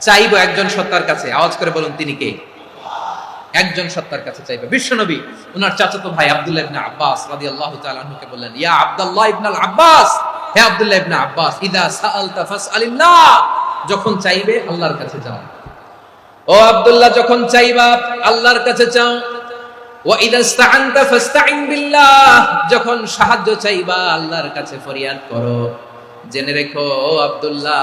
চাইব একজন সত্তার কাছে। আওয়াজ করে বলুন, তিনি কে? একজন সত্তার কাছে চাইবে। বিশ্বনবী ওনার চাচাতো ভাই আব্দুল্লাহ ইবনে আব্বাস রাদিয়াল্লাহু তাআলা আনহুকে বললেন, ইয়া আব্দুল্লাহ ইবনে আব্বাস, হে আব্দুল্লাহ ইবনে আব্বাস, ইদা সাআলতা ফাসআলিল্লাহ, যখন চাইবে আল্লাহর কাছে যাও। ও আব্দুল্লাহ, যখন চাইবা আল্লাহর কাছে চাও ওয়া ইদা ইসতাআনতা ফাসতাইন বিল্লাহ, যখন সাহায্য চাইবা আল্লাহর কাছে ফরিয়াদ করো। জেনে রেখো, ও আব্দুল্লাহ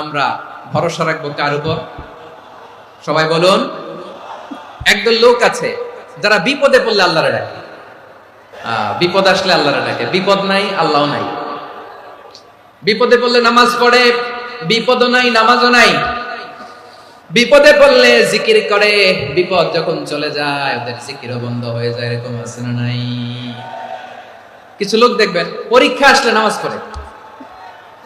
আমরা ভরসা রাখব কার উপর? সবাই বলুন। একদল লোক আছে, যারা বিপদে পড়লে আল্লাহরে ডাকে। বিপদ আসলে আল্লাহরে ডাকে। বিপদ নাই আল্লাহ নাই। বিপদে পড়লে নামাজ পড়ে, বিপদও নাই, নামাজও নাই। বিপদে পড়লে জিকির করে, বিপদ যখন চলে যায়, ওদের জিকিরও বন্ধ হয়ে যায়, এরকম আছে না নাই? কিছু লোক দেখবেন, পরীক্ষা আসলে নামাজ পড়ে।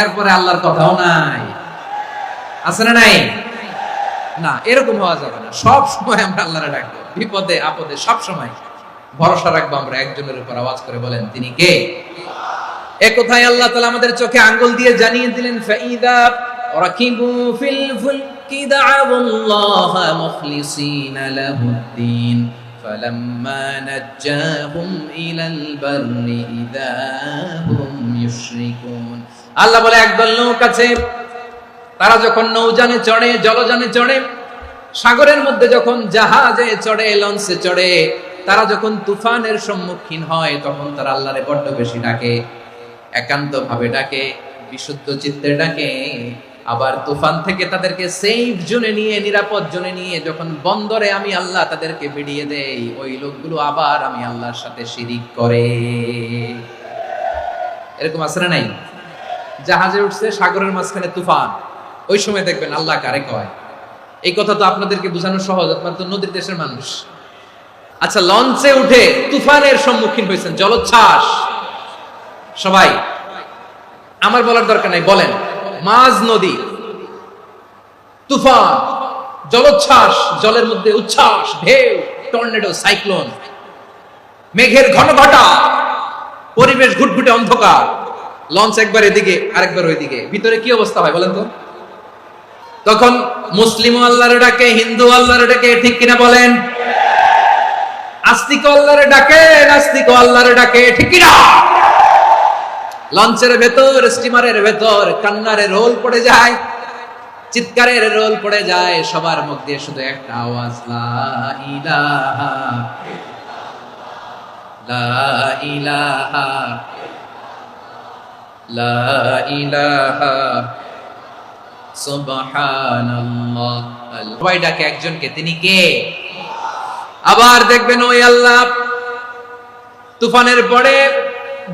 এরপরে আল্লাহর কথাও নাই আছে না নাই না এরকম হওয়া যাবে না সব সময় আমরা আল্লাহরে ডাকবো বিপদে আপদে সব সময় ভরসা রাখবো আমরা একজনের উপর আওয়াজ করে বলেন তিনি কে এ কোথায় আল্লাহ তাআলা আমাদের চোখে আঙ্গুল দিয়ে জানিয়ে দিলেন ফাইদা রাকিবু ফিল ফুলকি দা'াবুল্লাহ মুখলিসিনা লাহুদ্দিন فلما نجاهم إلى البر إذا هم يشركون আল্লাহ বলে, একদল লোক আছে, তারা যখন নৌজানে চড়ে, জলযানে চড়ে, সাগরের মধ্যে যখন জাহাজে চড়ে, লঞ্চে চড়ে, তারা যখন তুফানের সম্মুখীন হয়, তখন তারা আল্লাহরে বড্ড বেশি ডাকে একান্ত ভাবে ডাকে, বিশুদ্ধ চিত্তে ডাকে। আবার তুফান থেকে তাদেরকে সেফ জোনে নিয়ে, নিরাপদ জোনে নিয়ে, যখন বন্দরে আমি আল্লাহ তাদেরকে বেরিয়ে দেই, ওই লোকগুলো আবার আমি আল্লাহর সাথে শিরিক করে। এরকম না নাই? জাহাজে উঠছে সাগরের মাঝখানে তুফান। ওই সময় দেখবেন আল্লাহ কারে কয়। এই কথা তো আপনাদেরকে বোঝানো সহজ, আপনার তো নদীর দেশের মানুষ। আচ্ছা লঞ্চে উঠে তুফানের সম্মুখীন হয়েছেন, জলোচ্ছ্বাস। সবাই, আমার বলার দরকার নাই, বলেন। মাঝ নদী, তুফান, জলোচ্ছ্বাস, জলের মধ্যে উচ্ছ্বাস, ঢেউ, টর্নেডো, সাইক্লোন। মেঘের ঘন ঘটা পরিবেশ ঘুটঘুটে অন্ধকার। লঞ্চ একবার এদিকে, আরেকবার ওইদিকে। ভিতরে কি অবস্থা হয় বলেন তো? তখন মুসলিম আল্লাহর ডাকে, হিন্দু আল্লাহর ডাকে, ঠিক কিনা বলেন? আস্তিক আল্লাহর ডাকে, নাস্তিক আল্লাহর ডাকে, ঠিক কিনা? লঞ্চের ভেতর, স্টিমারের ভেতর, কান্নারে রোল পড়ে যায়, চিৎকারের রোল পড়ে যায়, সবার মুখ দিয়ে শুধু একটা আওয়াজ, লা ইলাহা লা ইলাহা লা ইলাহা সুবহানাল্লাহ। সবাই ডাকে একজনকে, তিনি কে? আবার দেখবেন, ওই আল্লাহ তুফানের পরে,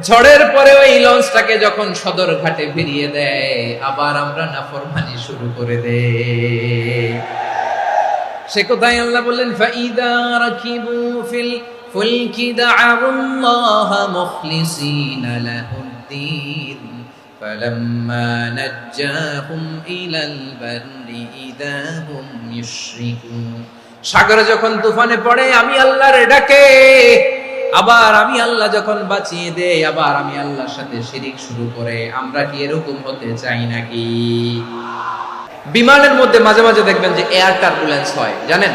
ঝড়ের পরে ওই লঞ্চটাকে যখন সদর ঘাটে ফিরিয়ে দেয়, আবার আমরা নাফরমানি শুরু করে দেয় সে কোথায় আল্লাহ বললেন, ফাইদা রাকিবু ফিল ফুলকি দা'আল্লাহ মুখলিসিনা লাহুদ্দিন। فلما نجاهم إلى البر إذا هم يشركون সাগরে যখন তুফানে পড়ে আমি আল্লাহর ডাকে আবার আমি আল্লাহ যখন বাঁচিয়ে দেই আবার আমি আল্লাহর সাথে শিরিক শুরু করে আমরা কি এরকম হতে চাই নাকি বিমানের মধ্যে মাঝে মাঝে দেখবেন যে এয়ার টার্বুলেন্স হয় জানেন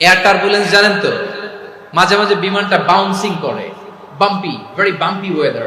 এয়ার টার্বুলেন্স জানেন তো মাঝে মাঝে বিমানটা বাউন্সিং করে বাম্পি ভেরি বাম্পি ওয়েদার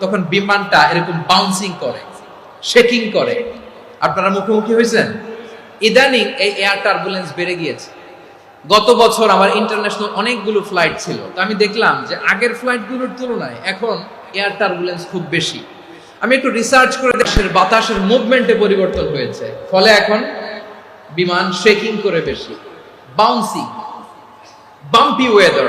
তখন বিমানটা এরকম বাউন্সিং করে শেকিং করে। আপনারা মুখোমুখি হয়েছেন? ইদানিং এই এয়ার টার্বুলেন্স বেড়ে গিয়েছে। গত বছর আমার ইন্টারন্যাশনাল অনেকগুলো ফ্লাইট ছিল। তো আমি দেখলাম যে আগের ফ্লাইটগুলোর তুলনায় এখন এয়ার টার্বুলেন্স খুব বেশি। আমি একটু রিসার্চ করে দেশের বাতাসের মুভমেন্টে পরিবর্তন হয়েছে। ফলে এখন বিমান শেকিং করে বেশি। বাউন্সি বাম্পি ওয়েদার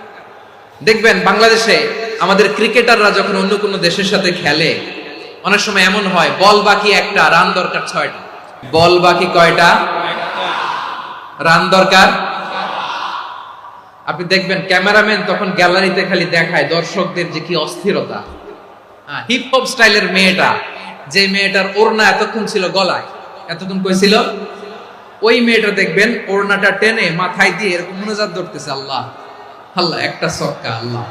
দেখবেন বাংলাদেশে আমাদের ক্রিকেটাররা যখন অন্য কোনো দেশের সাথে খেলে, অনেক সময় এমন হয়, বল বাকি একটা, রান দরকার ছয়টা। বল বাকি কয়টা? রান দরকার? আপনি দেখবেন ক্যামেরাম্যান তখন গ্যালারিতে খালি দেখায় দর্শকদের যে কি অস্থিরতা। হিপ হপ স্টাইলের মেয়েটা, যে মেয়েটার ওড়না এতক্ষণ ছিল গলায়, এতক্ষণ কইছিল ওই মেয়েটা দেখবেন ওড়নাটা টেনে মাথায় দিয়ে এরকম মনোজাত ধরতেছে, আল্লাহ। আল্লাহ, একটা সক্কা আল্লাহ?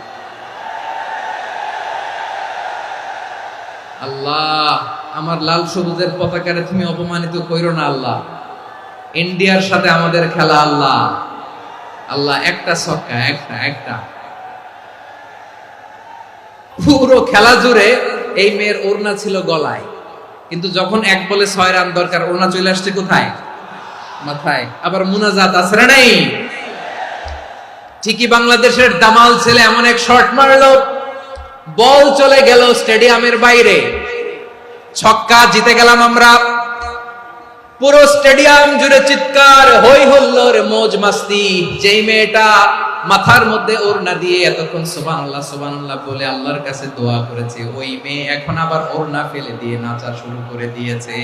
আল্লাহ, আমার লাল সবুজের পতাকারে তুমি অপমানিত কইরো না আল্লাহ। ইন্ডিয়ার সাথে আমাদের খেলা আল্লাহ। আল্লাহ, একটা সক্কা একটা একটা। পুরো খেলা জুড়ে এই মেয়ের ওড়না ছিল গলায়। কিন্তু যখন এক বলে ছয় রান দরকার, ওড়না চলে আসছে কোথায়? মাথায়। আবার মুনাজাত না নাই? ঠিকই বাংলাদেশের দামাল ছেলে এমন এক শট মারলো। বল চলে গেল স্টেডিয়ামের বাইরে। ছক্কা জিতে গেলাম আমরা। পুরো স্টেডিয়াম জুড়ে চিৎকার হই হুল্লোর মোজ মাস্তি। যেই মেয়েটা মাথার মধ্যে ওড়না দিয়ে এতক্ষণ সুবহানাল্লাহ সুবহানাল্লাহ বলে আল্লাহর কাছে দোয়া করেছে, ওই মেয়ে এখন আবার ওড়না ফেলে দিয়ে নাচা শুরু করে দিয়েছে।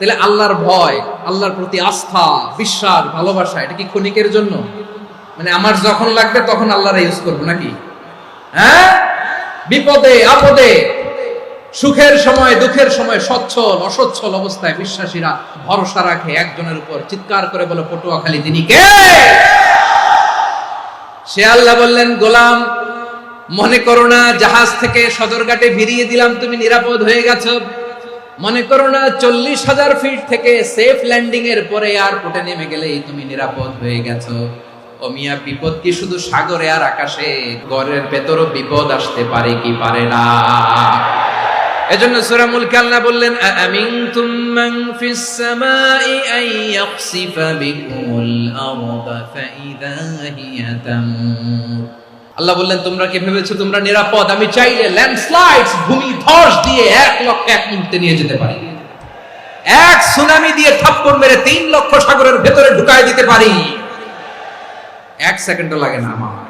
তাহলে আল্লাহর ভয়, আল্লাহর প্রতি আস্থা, বিশ্বাস, ভালোবাসা, এটা কি ক্ষণিকের জন্য? মানে আমার যখন লাগবে তখন আল্লাহরা ইউজ করব নাকি? হ্যাঁ? বিপদে, আপদে, সুখের সময়, দুঃখের সময় সচ্ছল, অসচ্ছল অবস্থায় বিশ্বাসীরা ভরসা রাখে একজনের উপর। চিৎকার করে বলে, পটুয়াখালী তিনি কে? সে আল্লাহ বললেন, গোলাম, মনে করো না, জাহাজ থেকে সদরঘাটে ভিড়িয়ে দিলাম, তুমি নিরাপদ হয়ে গেছো। মনে করো না, চল্লিশ হাজার ফিট থেকে সেফ ল্যান্ডিং এর পরে এয়ারপোর্টে নেমে গেলেই তুমি নিরাপদ হয়ে গেছো। ও মিয়া, বিপদ কি শুধু সাগরে আর আকাশে? ঘরের ভেতরও বিপদ আসতে পারে কি পারে না? এজন্য সূরা মুলক আল্লাহ বললেন, আমিনতুম মান ফিস সামাই আন ইয়াখসিফা বিকুমুল আরদা ফাইদা হিয়া তামুর আল্লাহ বললেন তোমরা কি ভেবেছো তোমরা নিরাপদ আমি চাইলে ল্যান্ডস্লাইডস ভূমি ধস দিয়ে এক লক্ষ এক মুহূর্তে নিয়ে যেতে পারি এক সুনামি দিয়ে থাপ্পড় মেরে তিন লক্ষ সাগরের ভেতরে ঢুকায় দিতে পারি এক সেকেন্ডও লাগে না আমার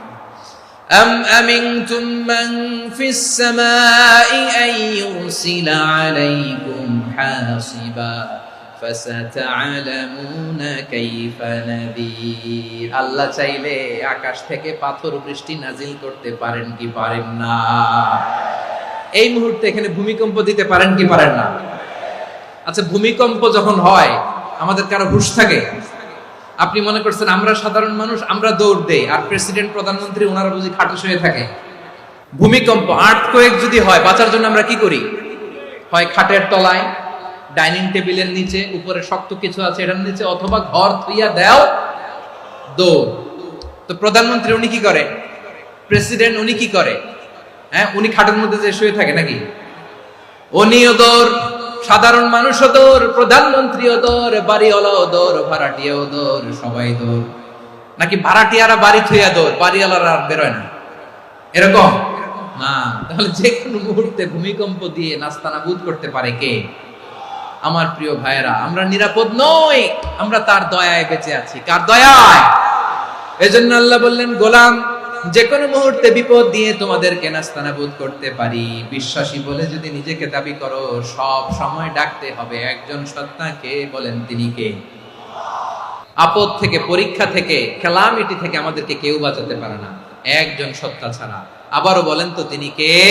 أم أمنتم من في السماء أن يرسل عليكم حاصبا فستعلمون كيف نذير আল্লাহ চাইলে আকাশ থেকে পাথর বৃষ্টি নাজিল করতে পারেন কি পারেন না? এই মুহূর্তে এখানে ভূমিকম্প দিতে পারেন কি পারেন না? আচ্ছা ভূমিকম্প যখন হয়, আমাদের কারও হুশ থাকে? আপনি মনে করছেন আমরা সাধারণ মানুষ, আমরা দৌড় দেই, আর প্রেসিডেন্ট, প্রধানমন্ত্রী ওনারা বুঝি খাটো শুয়ে থাকে? ভূমিকম্প আর্থ কোয়েক যদি হয়, বাঁচার জন্য আমরা কি করি? হয় খাটের তলায় ডাইনিং টেবিলের নিচে, উপরে শক্ত কিছু আছে, এটার নিচে, অথবা ঘর, থুইয়া দেও, দৌড়। তো প্রধানমন্ত্রী উনি কি করে? প্রেসিডেন্ট উনি কি করে? হ্যাঁ উনি খাটের মধ্যে যে শুয়ে থাকে নাকি? উনিও দৌড়, সাধারণ মানুষও দৌড়, প্রধানমন্ত্রীও দৌড়, বাড়িওয়ালাও দৌড়, ভাড়াটিয়াও দৌড়, সবাই দৌড়। নাকি ভাড়াটিয়ারা বাড়ি থুইয়া দৌড়, বাড়িওয়ালারা আর বেরোয় না? এরকম? না। তাহলে যে কোনো মুহূর্তে ভূমিকম্প দিয়ে নাস্তানাবুদ করতে পারে কে? আমার প্রিয় ভাইয়েরা, আমরা নিরাপদ নই, আমরা তার দয়ায় বেঁচে আছি। কার দয়ায়? এজন্য আল্লাহ বললেন, গোলাম যে কোনো মুহূর্তে বিপদ দিয়ে তোমাদের তোমাদেরকে নাস্তানাবুদ করতে পারি। বিশ্বাসী বলে যদি নিজেকে দাবি করো, সব সময় ডাকতে হবে। একজন সত্তাকে বলেন তিনি কে? আপদ থেকে, পরীক্ষা থেকে, খেলামিটি থেকে আমাদেরকে কেউ বাঁচাতে পারে না। একজন সত্তা ছাড়া। আবারও বলেন তো তিনি কে?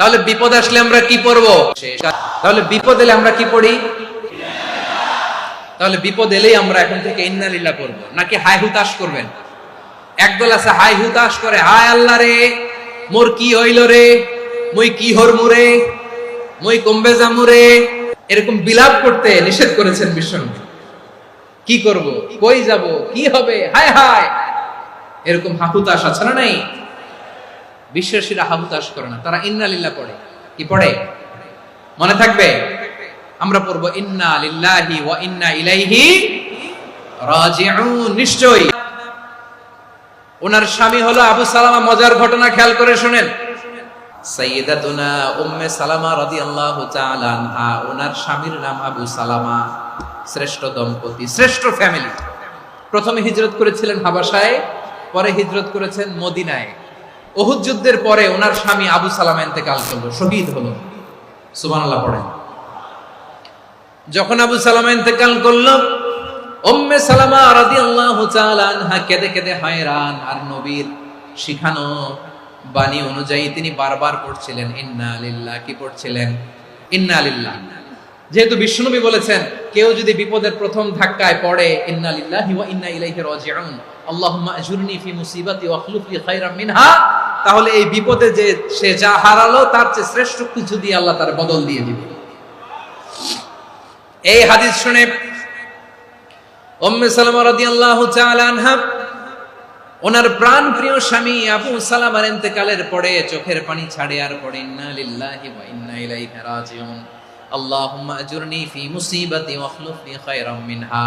তাহলে বিপদ আসলে আমরা কি পড়ব? তাহলে বিপদ এলে আমরা কি পড়ি? তাহলে বিপদ এলেই আমরা এখন থেকে ইন্নালিল্লাহ পড়ব। নাকি হাই হুতাশ করবেন? একদল আছে হাই হুতাশ করে, হায় আল্লাহ রে, মোর কি হইল রে? মুই কি হরমু রে? মুই কমবে জামু রে? এরকম বিলাপ করতে নিষেধ করেছেন বিষ্ণু কি করব? কই যাব? কি হবে? হায় হায়! এরকম হাহুতাস আছে না নাই? বিশ্বাসীরা হাহুতাস করে না, তারা ইন্না লিল্লাহ পড়ে। কি পড়ে? মনে থাকবে? আমরা পড়ব ইন্না লিল্লাহি ওয়া ইন্না ইলাইহি রাজিউন, নিশ্চয়ই। ওনার স্বামী হলো আবু সালামা, মজার ঘটনা খেয়াল করে শুনেন। সাইয়্যিদাতুনা উম্মে সালামা রাদিয়াল্লাহু তাআলা আনহা, ওনার স্বামীর নাম আবু সালামা, শ্রেষ্ঠ দম্পতি, শ্রেষ্ঠ ফ্যামিলি। প্রথমে হিজরত করেছিলেন হাবাসায় পরে হিজরত করেছেন মদিনায়। ওহুদ যুদ্ধের পরে ওনার স্বামী আবু সালাম ইন্তেকাল করল, শহীদ হলো। সুবহানাল্লাহ পড়েন। যখন আবু সালামা ইন্তেকাল করল, উম্মে সালামা হয়রান, আর নবীর শিখানো বাণী অনুযায়ী তিনি বারবার পড়ছিলেন, ইন্না লিল্লাহ কি পড়ছিলেন? ইন্না লিল্লাহ যেহেতু বিষ্ণুনবী বলেছেন, কেউ যদি বিপদের প্রথম ধাক্কায় পড়ে, ইন্না ইন্না ইলাইহি রাজিউন আল্লাহুম্মা আজুরনি ফি মুসিবাতি লি খায়রাম মিনহা তাহলে এই বিপদে যে সে যা হারালো, তার চেয়ে শ্রেষ্ঠ কিছু দিয়ে আল্লাহ তার বদল দিয়ে দিবে। এই হাদিস শুনে ওনার প্রাণ প্রিয় স্বামী আবু সালামার পরে চোখের পানি ছাড়ে আর পড়ে আল্লাহুম্মা আজুরনি ফি খায়রাম মিনহা।